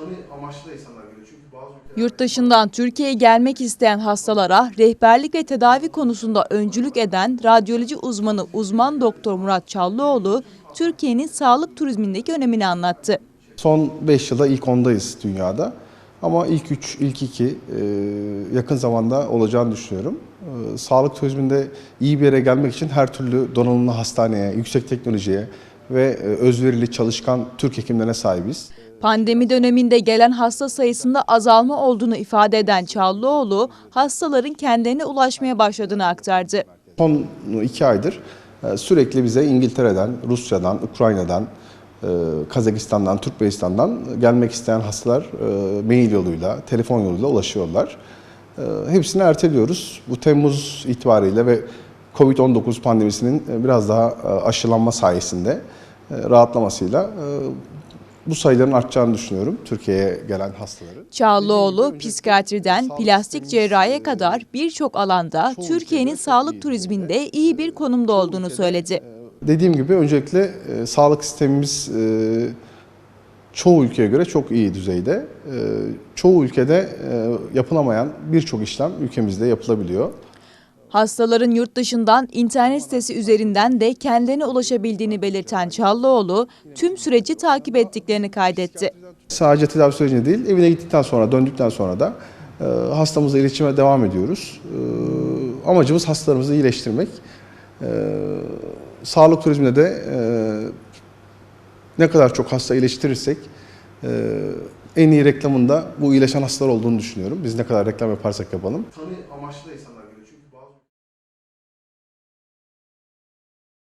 tanı amaçlı da insanlar geliyor. Çünkü bazı ülkeler... Yurt dışından Türkiye'ye gelmek isteyen hastalara rehberlik ve tedavi konusunda öncülük eden radyoloji uzmanı uzman doktor Murat Çallıoğlu, Türkiye'nin sağlık turizmindeki önemini anlattı. Son 5 yılda ilk 10'dayız dünyada. Ama ilk 3, ilk 2 yakın zamanda olacağını düşünüyorum. E, Sağlık turizminde iyi bir yere gelmek için her türlü donanımlı hastaneye, yüksek teknolojiye ve e, özverili çalışkan Türk hekimlerine sahibiz. Pandemi döneminde gelen hasta sayısında azalma olduğunu ifade eden Çallıoğlu, hastaların kendilerine ulaşmaya başladığını aktardı. Son 2 aydır e, sürekli bize İngiltere'den, Rusya'dan, Ukrayna'dan, e, Kazakistan'dan, Türkmenistan'dan gelmek isteyen hastalar e, mail yoluyla, telefon yoluyla ulaşıyorlar. Hepsini erteliyoruz. Bu Temmuz itibariyle ve Covid-19 pandemisinin biraz daha aşılanma sayesinde rahatlamasıyla bu sayıların artacağını düşünüyorum Türkiye'ye gelen hastaların. Çağlıoğlu, psikiyatriden plastik cerrahiye kadar birçok alanda Türkiye'nin sağlık turizminde iyi bir konumda olduğunu söyledi. Dediğim gibi öncelikle e, sağlık sistemimiz e, çoğu ülkeye göre çok iyi düzeyde. E, çoğu ülkede e, yapılamayan birçok işlem ülkemizde yapılabiliyor. Hastaların yurt dışından internet sitesi üzerinden de kendilerine ulaşabildiğini belirten Çallıoğlu, tüm süreci takip ettiklerini kaydetti. Sadece tedavi sürecinde değil, evine gittikten sonra, döndükten sonra da e, hastamızla iletişime devam ediyoruz. E, amacımız hastalarımızı iyileştirmek. E, sağlık turizminde de e, ne kadar çok hasta iyileştirirsek e, en iyi reklamında bu iyileşen hastalar olduğunu düşünüyorum. Biz ne kadar reklam yaparsak yapalım. Tanı amaçlı insanlar